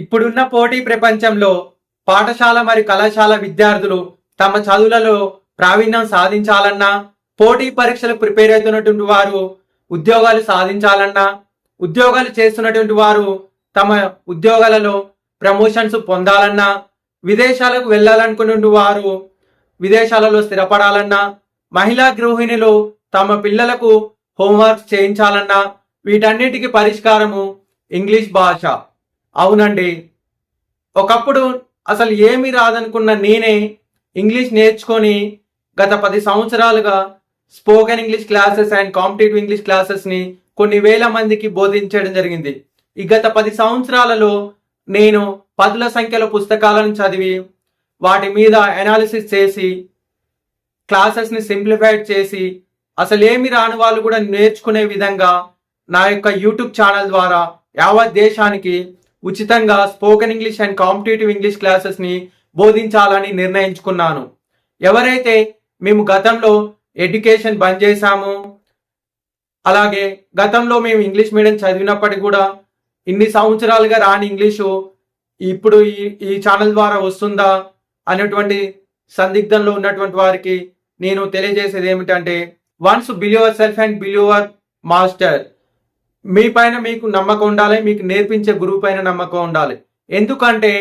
ఇప్పుడున్న పోటీ ప్రపంచంలో పాఠశాల మరియు కళాశాల విద్యార్థులు తమ చదువులలో ప్రావీణ్యం సాధించాలన్నా పోటీ పరీక్షలకు ప్రిపేర్ అవుతున్నటువంటి వారు ఉద్యోగాలు సాధించాలన్నా ఉద్యోగాలు చేస్తున్నటువంటి వారు తమ ఉద్యోగాలలో ప్రమోషన్స్ పొందాలన్నా విదేశాలకు వెళ్ళాలనుకున్న వారు విదేశాలలో స్థిరపడాలన్నా మహిళా గృహిణులు తమ పిల్లలకు హోంవర్క్ చేయించాలన్నా వీటన్నిటికీ పరిష్కారము ఇంగ్లీష్ భాష. అవునండి. ఒకప్పుడు అసలు ఏమీ రాదనుకున్న నేనే ఇంగ్లీష్ నేర్చుకొని గత పది సంవత్సరాలుగా spoken English classes and competitive English క్లాసెస్ని కొన్ని వేల మందికి బోధించడం జరిగింది. ఈ గత పది సంవత్సరాలలో నేను పదుల సంఖ్యలో పుస్తకాలను చదివి వాటి మీద అనాలిసిస్ చేసి క్లాసెస్ని సింప్లిఫైడ్ చేసి అసలు ఏమి రాని వాళ్ళు కూడా నేర్చుకునే విధంగా నా యొక్క యూట్యూబ్ ఛానల్ ద్వారా యావత్ దేశానికి ఉచితంగా spoken English and competitive English క్లాసెస్ని బోధించాలని నిర్ణయించుకున్నాను. ఎవరైతే మేము గతంలో ఎడ్యుకేషన్ బంద్ చేశాము అలాగే గతంలో మేము ఇంగ్లీష్ మీడియం చదివినప్పటికీ కూడా ఇన్ని సంవత్సరాలుగా రాని ఇంగ్లీషు ఇప్పుడు ఈ ఈ ఛానల్ ద్వారా వస్తుందా అనేటువంటి సందిగ్ధంలో ఉన్నటువంటి వారికి నేను తెలియజేసేది ఏమిటంటే once believer self and believer master మీ పైన మీకు నమ్మకం ఉండాలి మీకు నేర్పించే గురువు పైన నమ్మకం ఉండాలి. ఎందుకంటే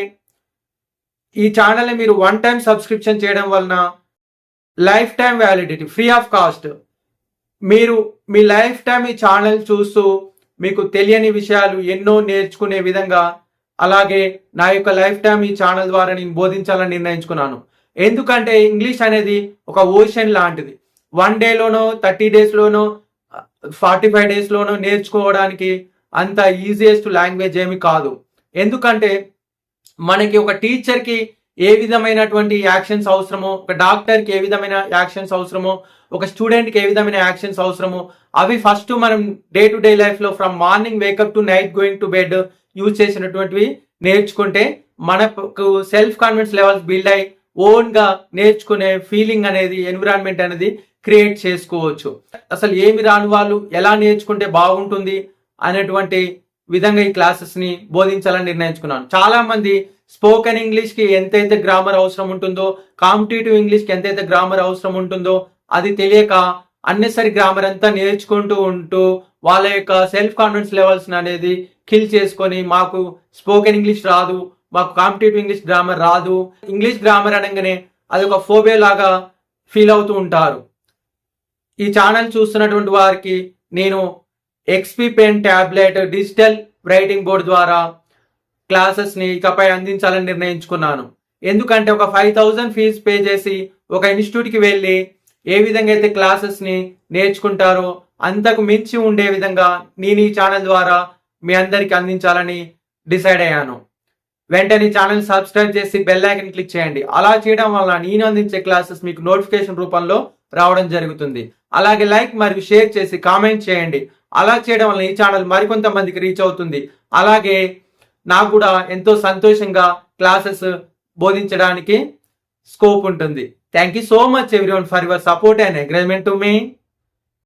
ఈ ఛానల్ని మీరు వన్ టైం సబ్స్క్రిప్షన్ చేయడం వలన life time validity free of cost. మీరు మీ లైఫ్ టైం ఈ ఛానల్ చూస్తూ మీకు తెలియని విషయాలు ఎన్నో నేర్చుకునే విధంగా అలాగే నా యొక్క లైఫ్ టైం ఈ ఛానల్ ద్వారా నేను బోధించాలని నిర్ణయించుకున్నాను. ఎందుకంటే ఇంగ్లీష్ అనేది ఒక ఓషన్ లాంటిది. వన్ డేలోనో థర్టీ డేస్లోనో ఫార్టీ ఫైవ్ డేస్లోనూ నేర్చుకోవడానికి అంత ఈజియెస్ట్ లాంగ్వేజ్ ఏమి కాదు. ఎందుకంటే మనకి ఒక టీచర్కి ఏ విధమైనటువంటి యాక్షన్స్ అవసరమో ఒక డాక్టర్కి ఏ విధమైన యాక్షన్స్ అవసరమో ఒక స్టూడెంట్కి ఏ విధమైన యాక్షన్స్ అవసరమో అవి ఫస్ట్ మనం డే టు డే లైఫ్లో from morning wake up to night going to bed use చేసినటువంటివి నేర్చుకుంటే మనకు సెల్ఫ్ కాన్ఫిడెన్స్ లెవెల్స్ బిల్డ్ అయ్యి ఓన్గా నేర్చుకునే ఫీలింగ్ అనేది ఎన్విరాన్మెంట్ అనేది క్రియేట్ చేసుకోవచ్చు. అసలు ఏమి రాని వాళ్ళు ఎలా నేర్చుకుంటే బాగుంటుంది అనేటువంటి విధంగా ఈ క్లాసెస్ని బోధించాలని నిర్ణయించుకున్నాను. చాలా మంది స్పోకెన్ ఇంగ్లీష్కి ఎంతైతే గ్రామర్ అవసరం ఉంటుందో కాంపిటేటివ్ ఇంగ్లీష్కి ఎంతైతే గ్రామర్ అవసరం ఉంటుందో అది తెలియక అన్నెసరి గ్రామర్ అంతా నేర్చుకుంటూ ఉంటూ వాళ్ళ యొక్క సెల్ఫ్ కాన్ఫిడెన్స్ లెవెల్స్ అనేది కిల్ చేసుకొని మాకు స్పోకెన్ ఇంగ్లీష్ రాదు మాకు కాంపిటేటివ్ ఇంగ్లీష్ గ్రామర్ రాదు. ఇంగ్లీష్ గ్రామర్ అనగానే అది ఒక ఫోబే లాగా ఫీల్ అవుతూ ఉంటారు. ఈ ఛానల్ చూస్తున్నటువంటి వారికి నేను XP pen tablet digital writing board ద్వారా క్లాసెస్ని ఇకపై అందించాలని నిర్ణయించుకున్నాను. ఎందుకంటే ఒక ఫైవ్ థౌజండ్ ఫీజు పే చేసి ఒక ఇన్స్టిట్యూట్కి వెళ్ళి ఏ విధంగా అయితే క్లాసెస్ని నేర్చుకుంటారో అంతకు మించి ఉండే విధంగా నేను ఈ ఛానల్ ద్వారా మీ అందరికి అందించాలని డిసైడ్ అయ్యాను. వెంటనే ఛానల్ సబ్స్క్రైబ్ చేసి బెల్ ఐకన్ క్లిక్ చేయండి. అలా చేయడం వల్ల నేను అందించే క్లాసెస్ మీకు నోటిఫికేషన్ రూపంలో రావడం జరుగుతుంది. అలాగే లైక్ మరియు షేర్ చేసి కామెంట్ చేయండి. అలా చేయడం వల్ల ఈ ఛానల్ మరికొంతమందికి రీచ్ అవుతుంది. అలాగే నాకు కూడా ఎంతో సంతోషంగా క్లాసెస్ బోధించడానికి స్కోప్ ఉంటుంది. Thank you so much everyone for your support and encouragement to me